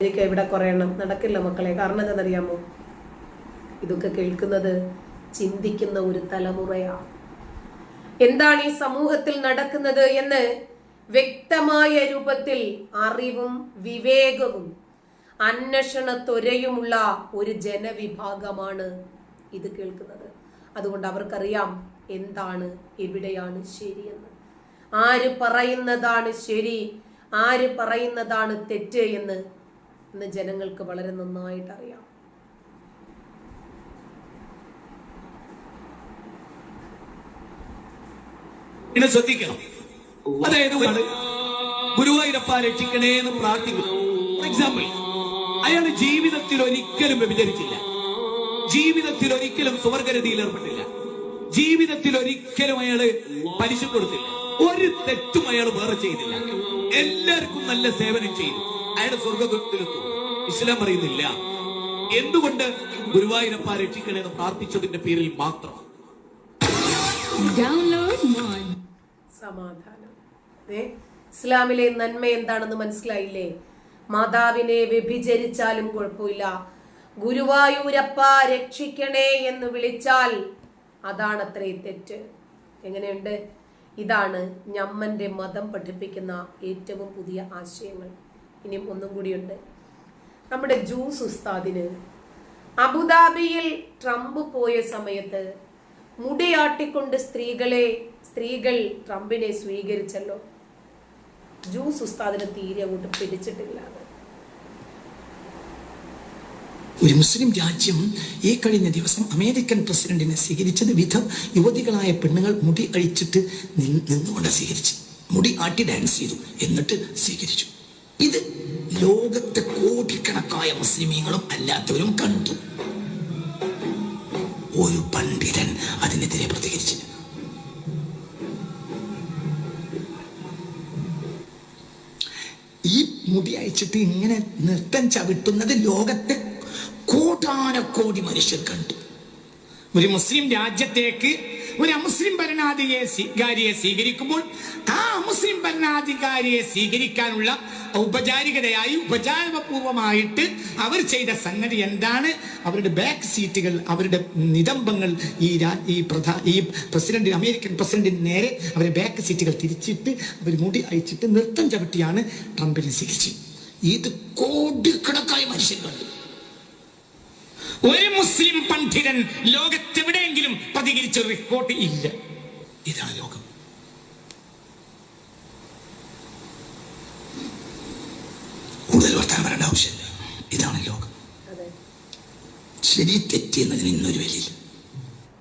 എനിക്ക് ഇവിടെ കുറയണം നടക്കില്ല മക്കളെ. കാരണം എന്താണെന്നറിയാമോ? ഇതൊക്കെ കേൾക്കുന്നത് ചിന്തിക്കുന്ന ഒരു തലമുറയാണ് എന്താണ് ഈ സമൂഹത്തിൽ നടക്കുന്നത് എന്ന് വ്യക്തമായ രൂപത്തിൽ അറിവും വിവേകവും അന്വേഷണ ഒരു ജനവിഭാഗമാണ് ഇത് കേൾക്കുന്നത്. അതുകൊണ്ട് അവർക്കറിയാം എന്താണ് എവിടെയാണ് ശരിയെന്ന്. ആര് പറയുന്നതാണ് ശരി ആര് പറയുന്നതാണ് തെറ്റ് എന്ന് ഇന്ന് ജനങ്ങൾക്ക് വളരെ നന്നായിട്ട് അറിയാം പിന്നെ ശ്രദ്ധിക്കണം. അതായത് ഗുരുവായൂരപ്പ രക്ഷിക്കണേ എന്ന് പ്രാർത്ഥിക്കുന്നു. എക്സാമ്പിൾ അയാൾ ജീവിതത്തിൽ ഒരിക്കലും വ്യഭിചരിച്ചില്ല. ജീവിതത്തിൽ ഒരിക്കലും സുവർഗരതിയിൽ ഏർപ്പെട്ടില്ല. ജീവിതത്തിൽ ഒരിക്കലും അയാൾ പലിശ കൊടുത്തില്ല. ഒരു തെറ്റും അയാൾ വേറെ ചെയ്തില്ല. എല്ലാവർക്കും നല്ല സേവനം ചെയ്തു. അയാൾ സ്വർഗത്തിലെത്തും ഇസ്ലാം പറയുന്നില്ല എന്തുകൊണ്ട് ഗുരുവായൂരപ്പ രക്ഷിക്കണേ എന്ന് പ്രാർത്ഥിച്ചതിന്റെ പേരിൽ മാത്രം. സമാധാനം. ഇസ്ലാമിലെ നന്മ എന്താണെന്ന് മനസ്സിലായില്ലേ? മാതാവിനെ വ്യഭിചരിച്ചാലും കുഴപ്പമില്ല. ഗുരുവായൂരപ്പ രക്ഷിക്കണേ എന്ന് വിളിച്ചാൽ അതാണ് അത്രയും തെറ്റ്. എങ്ങനെയുണ്ട്? ഇതാണ് ഞമ്മന്റെ മതം പഠിപ്പിക്കുന്ന ഏറ്റവും പുതിയ ആശയങ്ങൾ. ഇനിയും ഒന്നും കൂടിയുണ്ട്. നമ്മുടെ ജൂസ് ഉസ്താദിന് അബുദാബിയിൽ ട്രംപ് പോയ സമയത്ത് മുടിയാട്ടിക്കൊണ്ട് സ്ത്രീകളെ സ്ത്രീകൾ ട്രംപിനെ സ്വീകരിച്ചല്ലോ. ജൂസ് ഉസ്താദിന് തീരെ അങ്ങോട്ട് പിടിച്ചിട്ടില്ല. ഒരു മുസ്ലിം രാജ്യം ഈ കഴിഞ്ഞ ദിവസം അമേരിക്കൻ പ്രസിഡന്റിനെ സ്വീകരിച്ചത് വിധം യുവതികളായ പെണ്ണുങ്ങൾ മുടി അഴിച്ചിട്ട് നിന്നുകൊണ്ട് സ്വീകരിച്ചു. മുടി ആട്ടി ഡാൻസ് ചെയ്തു. എന്നിട്ട് സ്വീകരിച്ചു. ഇത് ലോകത്തെ കോടിക്കണക്കായ മുസ്ലിമീങ്ങളും അല്ലാത്തവരും കണ്ടു. ഒരു പണ്ഡിതൻ അതിനെതിരെ പ്രതികരിച്ചു. ഈ മുടി അയച്ചിട്ട് ഇങ്ങനെ നൃത്തം ചവിട്ടുന്നത് ലോകത്തെ കോടാനക്കോടി മനുഷ്യർ കണ്ടു. ഒരു മുസ്ലിം രാജ്യത്തേക്ക് ഒരു അമുസ്ലിം ഭരണാധികാരിയെ സ്വീകരിക്കുമ്പോൾ ആ അമുസ്ലിം ഭരണാധികാരിയെ സ്വീകരിക്കാനുള്ള ഔപചാരികതയായി ഉപചാരപൂർവമായിട്ട് അവർ ചെയ്ത സംഗതി എന്താണ്? അവരുടെ ബാക്ക് സീറ്റുകൾ അവരുടെ നിതംബങ്ങൾ ഈ ഈ പ്രധാ ഈ പ്രസിഡന്റ് അമേരിക്കൻ പ്രസിഡന്റിന് നേരെ അവരെ ബാക്ക് സീറ്റുകൾ തിരിച്ചിട്ട് അവർ മുടി അയച്ചിട്ട് നൃത്തം ചവിട്ടിയാണ് ട്രംപിനെ സ്വീകരിച്ചത്. ഇത് കോടിക്കണക്കായ മനുഷ്യരുണ്ട്. ഒരു മുസ്ലിം പണ്ഡിതൻ ലോകത്തെവിടെയെങ്കിലും പ്രതികരിച്ച റിപ്പോർട്ട് ഇല്ല. ഇതാണ് ലോകം. കൂടുതൽ വർത്താനം പറയേണ്ട ആവശ്യമില്ല. ഇതാണ് ലോകം. ശരി തെറ്റി എന്നതിന് ഇന്നൊരു വലിയ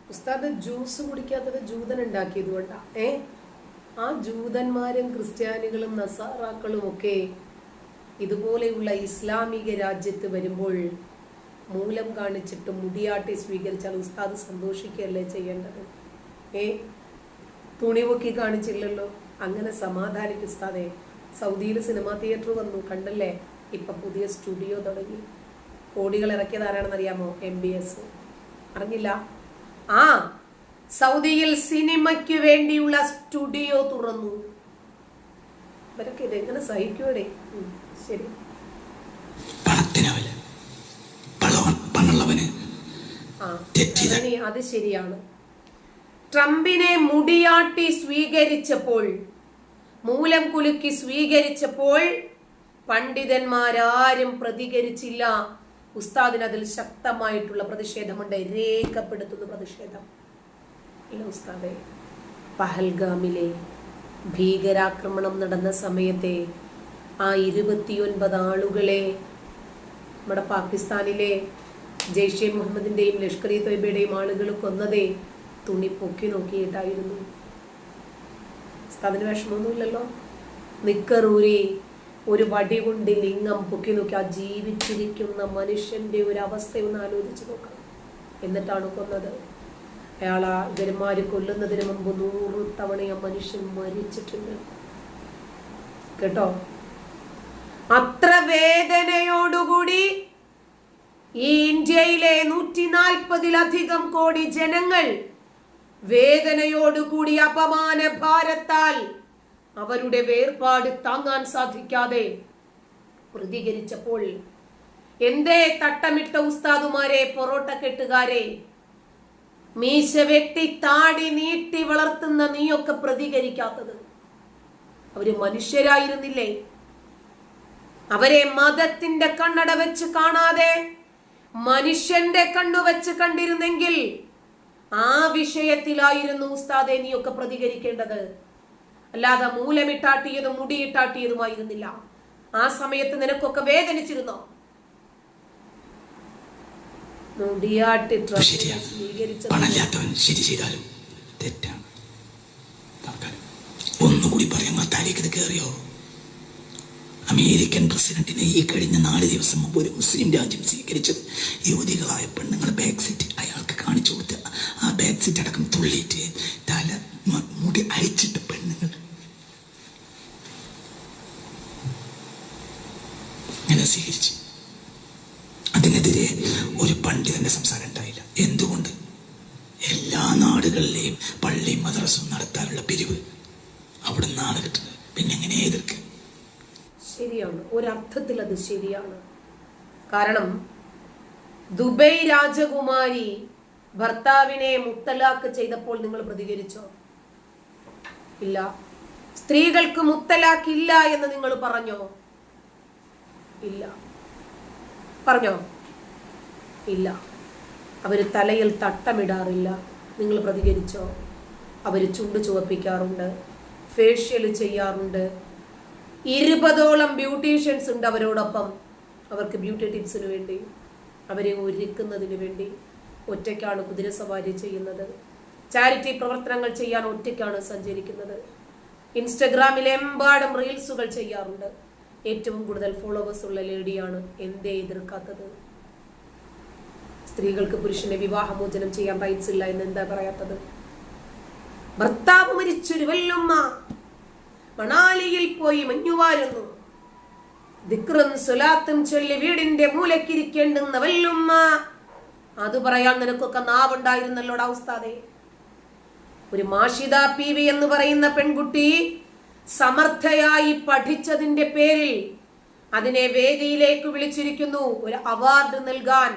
ഉസ്താദ് ജ്യൂസ് കുടിക്കാത്തത് ജൂതൻ ഉണ്ടാക്കിയത് കൊണ്ടാ. ഏ? ആ ജൂതന്മാരും ക്രിസ്ത്യാനികളും നസാറാക്കളും ഒക്കെ ഇതുപോലെയുള്ള ഇസ്ലാമിക രാജ്യത്ത് വരുമ്പോൾ മൂലം കാണിച്ചിട്ട് മുടിയാട്ടി സ്വീകരിച്ചാൽ ഉസ്താദ് സന്തോഷിക്കുകയല്ലേ ചെയ്യേണ്ടത്? ഏ? തുണി പൊക്കി കാണിച്ചില്ലല്ലോ? അങ്ങനെ സമാധാനിക്കും ഉസ്താദെ. സൗദിയിൽ സിനിമാ തിയേറ്റർ വന്നു കണ്ടല്ലേ? ഇപ്പം പുതിയ സ്റ്റുഡിയോ തുടങ്ങി. കോടികൾ ഇറക്കിയത് ആരാണെന്ന് അറിയാമോ? എം ബി എസ് അറിഞ്ഞില്ല? ആ സൗദിയിൽ സിനിമയ്ക്ക് വേണ്ടിയുള്ള സ്റ്റുഡിയോ തുറന്നു. ഇവരൊക്കെ ഇതെങ്ങനെ സഹിക്കൂടെ ശരി. പണത്തിന് അത് ശരിയാണ്. ട്രംപിനെ മുടിയാട്ടി സ്വീകരിച്ചപ്പോൾ മൂലം കുലുക്കി സ്വീകരിച്ചപ്പോൾ പണ്ഡിതന്മാരാരും പ്രതികരിച്ചില്ല. ഉസ്താദിന് അതിൽ ശക്തമായിട്ടുള്ള പ്രതിഷേധമുണ്ട്. രേഖപ്പെടുത്തുന്ന പ്രതിഷേധം. ഇല്ല ഉസ്താദെ പഹൽഗാമിലെ ഭീകരാക്രമണം നടന്ന സമയത്തെ ആ ഇരുപത്തിയൊൻപത് ആളുകളെ നമ്മുടെ പാകിസ്ഥാനിലെ ജെയ്ഷെ മുഹമ്മദിന്റെയും ലഷ്കർ ഇ തൊയ്ബയുടെയും ആളുകൾ കൊന്നതേ തുണി പൊക്കി നോക്കിയിട്ടായിരുന്നു. അതിന് വിഷമമൊന്നുമില്ലല്ലോ? നിക്കറൂരി ഒരു വടി കൊണ്ട് ലിംഗം പൊക്കി നോക്കി ആ ജീവിച്ചിരിക്കുന്ന മനുഷ്യന്റെ ഒരു അവസ്ഥ ഒന്ന് ആലോചിച്ച് നോക്കാം എന്നിട്ടാണ് കൊന്നത്. അയാൾ ആ ഗരുമാര് കൊല്ലുന്നതിന് മുമ്പ് നൂറ് തവണ ആ മനുഷ്യൻ മരിച്ചിട്ടുണ്ട്. കേട്ടോ? അത്ര വേദനയോടുകൂടി ഈ ഇന്ത്യയിലെ നൂറ്റി നാൽപ്പതിലധികം കോടി ജനങ്ങൾ വേദനയോടുകൂടി അപമാന ഭാരത്താൽ അവരുടെ വേർപാട് താങ്ങാൻ സാധിക്കാതെ പ്രതികരിച്ചപ്പോൾ എന്തേ തട്ടമിട്ട ഉസ്താദുമാരെ പൊറോട്ട കെട്ടുകാരെ മീശ വെട്ടി താടി നീട്ടി വളർത്തുന്ന നീയൊക്കെ പ്രതികരിക്കാത്തത്. അവർ മനുഷ്യരായിരുന്നില്ലേ? അവരെ മതത്തിന്റെ കണ്ണട വെച്ച് കാണാതെ മനുഷ്യന്റെ കണ്ണു വെച്ച് കണ്ടിരുന്നെങ്കിൽ ആ വിഷയത്തിലായിരുന്നു ഉസ്താദെ നീയൊക്കെ പ്രതികരിക്കേണ്ടത്. അല്ലാതെ മൂലമിട്ടാട്ടിയതും മുടിയിട്ടാട്ടിയതുമായിരുന്നില്ല. ആ സമയത്ത് നിനക്കൊക്കെ വേദനിച്ചിരുന്നോ? മുടിയാട്ടി ശരി ചെയ്താലും തെറ്റാണ്. ഒന്നുകൂടി പറയാൻ താലേക്ക് ഇത് കയറിയോ? അമേരിക്കൻ പ്രസിഡന്റിനെ ഈ കഴിഞ്ഞ നാല് ദിവസം മുമ്പ് ഒരു മുസ്ലിം രാജ്യം സ്വീകരിച്ചത്. യുവതികളായ പെണ്ണുങ്ങൾ ബാക്ക് സീറ്റ് അയാൾക്ക് കാണിച്ചു കൊടുത്ത് ആ ബാക്ക് സീറ്റ് അടക്കം തുള്ളിയിട്ട് തല മുടി അഴിച്ചിട്ട് പെണ്ണുങ്ങൾ. സ്വീകരിച്ചു. അതിനെതിരെ ഒരു പണ്ഡിതന്റെ സംസാരം ഉണ്ടായില്ല. എന്തുകൊണ്ട്? എല്ലാ നാടുകളിലെയും പള്ളിയും മദ്രസും നടത്താനുള്ള പിരിവ്. അവിടെ നിന്നാണ് കിട്ടുന്നത്. പിന്നെ എങ്ങനെ എതിർക്ക്? ശരിയാണ്. ഒരർത്ഥത്തിൽ അത് ശരിയാണ്. കാരണം ദുബൈ രാജകുമാരി ഭർത്താവിനെ മുത്തലാക്ക് ചെയ്തപ്പോൾ നിങ്ങൾ പ്രതികരിച്ചോ? ഇല്ല. സ്ത്രീകൾക്ക് മുത്തലാക്ക് ഇല്ല എന്ന് നിങ്ങൾ പറഞ്ഞോ? ഇല്ല. പറഞ്ഞോ? ഇല്ല. അവർ തലയിൽ തട്ടമിടാറില്ല. നിങ്ങൾ പ്രതികരിച്ചോ? അവർ ചുണ്ട് ചുവപ്പിക്കാറുണ്ട്. ഫേഷ്യൽ ചെയ്യാറുണ്ട്. ഇരുപതോളം ബ്യൂട്ടീഷ്യൻസ് ഉണ്ട് അവരോടൊപ്പം. അവർക്ക് ബ്യൂട്ടി ടിപ്സിന് വേണ്ടി അവരെ ഒരുക്കുന്നതിന് വേണ്ടി ഒറ്റയ്ക്കാണ് കുതിരസവാരി ചെയ്യുന്നത്. ചാരിറ്റി പ്രവർത്തനങ്ങൾ ചെയ്യാൻ ഒറ്റയ്ക്കാണ് സഞ്ചരിക്കുന്നത്. ഇൻസ്റ്റഗ്രാമിൽ എമ്പാടും റീൽസുകൾ ചെയ്യാറുണ്ട്. ഏറ്റവും കൂടുതൽ ഫോളോവേഴ്സ് ഉള്ള ലേഡിയാണ് എന്തേ എതിർക്കാത്തത്? സ്ത്രീകൾക്ക് പുരുഷനെ വിവാഹമോചനം ചെയ്യാൻ റൈറ്റ്സ് ഇല്ല എന്ന് എന്താ പറയാത്തത്? ഭർത്താവ് മരിച്ചൊരു വല്ലുമ്മ. മണാലിയിൽ പോയി മഞ്ഞുവാരുന്നു ദിക്റും സുലാത്തും ചൊല്ലി വീടിന്റെ മൂലക്കിരിക്കേണ്ടുന്ന വല്ലുമ്മ അത് പറയാൻ നിനക്കൊക്കെ നാവുണ്ടായിരുന്നല്ലോടാ ഉസ്താദേ. ഒരു മാഷിദ പി വി എന്ന് പറയുന്ന പെൺകുട്ടി സമർത്ഥയായി പഠിച്ചതിന്റെ പേരിൽ അതിനെ വേദിയിലേക്ക് വിളിച്ചിരിക്കുന്നു. ഒരു അവാർഡ് നൽകാൻ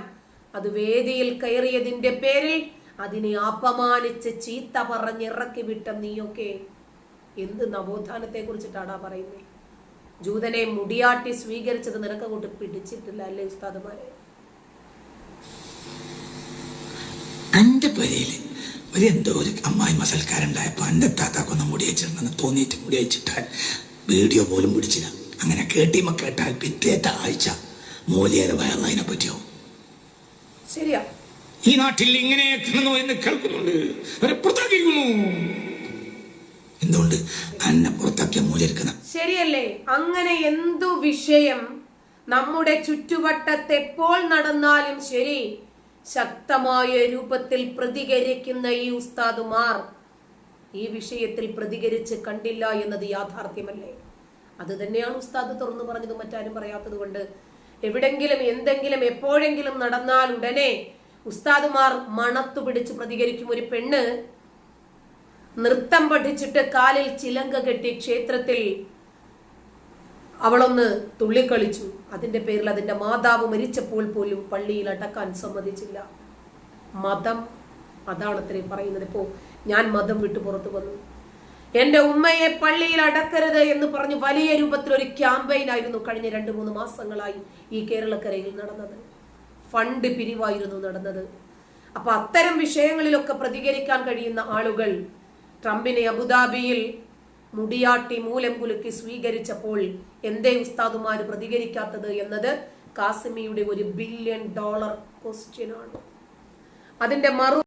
അത് വേദിയിൽ കയറിയതിന്റെ പേരിൽ അതിനെ അപമാനിച്ച് ചീത്ത പറഞ്ഞിറക്കി വിട്ട നീയൊക്കെ. എന്ത് നവോത്ഥാനത്തെ കുറിച്ചിട്ടാടാ പറയുന്നത് ജൂതനെ മുടിയാട്ടി സ്വീകരിച്ചത് നിനക്ക് കൊണ്ട് പിടിച്ചിട്ടില്ല അല്ലേ ഉസ്താദുമാരെ? എന്റെ പേരയിൽ ഒരു എന്തോ ഒരു അമ്മായി മസൽക്കാരുണ്ടായപ്പോ എന്റെ താത്താക്കൊന്ന് മുടി വെച്ചിട്ടുണ്ടെന്ന് തോന്നിയിട്ട് മുടി വെച്ചിട്ടാൽ വീഡിയോ പോലും പിടിച്ചില്ല. അങ്ങനെ കേട്ടിമ കേട്ടാൽ പിറ്റേത്ത ആഴ്ച മൂലിയേറെ വയറിനെ പറ്റിയോ ശരിയാ. ഈ നാട്ടിൽ ഇങ്ങനെ കിടന്നു എന്ന് കേൾക്കുന്നുണ്ട്. അവരെ പുറത്താക്കിയിരിക്കുന്നു എന്തുകൊണ്ട് അന്നെ പുറത്താക്കിയ മൂലിയിരിക്കുന്ന ശരിയല്ലേ? അങ്ങനെ എന്തു വിഷയം? നമ്മുടെ ചുറ്റുവട്ടത്ത് എപ്പോൾ നടന്നാലും ശരി. ശക്തമായ രൂപത്തിൽ പ്രതികരിക്കുന്ന ഈ ഉസ്താദുമാർ ഈ വിഷയത്തിൽ പ്രതികരിച്ച് കണ്ടില്ല എന്നത് യാഥാർത്ഥ്യമല്ലേ? അത് തന്നെയാണ് ഉസ്താദ് തുറന്നു പറഞ്ഞത് മറ്റാരും പറയാത്തത് കൊണ്ട്. എവിടെങ്കിലും എന്തെങ്കിലും എപ്പോഴെങ്കിലും നടന്നാൽ ഉടനെ ഉസ്താദുമാർ മണത്തു പിടിച്ച് പ്രതികരിക്കും ഒരു പെണ്ണ് നൃത്തം പഠിച്ചിട്ട് കാലിൽ ചിലങ്ക കെട്ടി ക്ഷേത്രത്തിൽ അവളൊന്ന് തുള്ളിക്കളിച്ചു. അതിന്റെ പേരിൽ അതിന്റെ മാതാവ് മരിച്ചപ്പോൾ പോലും പള്ളിയിൽ അടക്കാൻ സമ്മതിച്ചില്ല. മതം അതാണ് അത്രയും പറയുന്നത്. ഇപ്പോ ഞാൻ മതം വിട്ടു പുറത്തു വന്നു. എന്റെ ഉമ്മയെ പള്ളിയിൽ അടക്കരുത് എന്ന് പറഞ്ഞു വലിയ രൂപത്തിൽ ഒരു ക്യാമ്പയിൻ ആയിരുന്നു കഴിഞ്ഞ രണ്ട് മൂന്ന് മാസങ്ങളായി ഈ കേരളക്കരയിൽ നടന്നത്. ഫണ്ട് പിരിവായിരുന്നു നടന്നത്. അപ്പൊ അത്തരം വിഷയങ്ങളിലൊക്കെ പ്രതികരിക്കാൻ കഴിയുന്ന ആളുകൾ ട്രംപിനെ അബുദാബിയിൽ മുടിയാട്ടി മൂലം കുലുക്കി സ്വീകരിച്ചപ്പോൾ എന്തേ ഉസ്താദുമാർ പ്രതികരിക്കാത്തത് എന്നത് കാസിമിയുടെ ഒരു ബില്യൺ ഡോളർ ക്വസ്റ്റ്യൻ ആണ്. അതിന്റെ മറു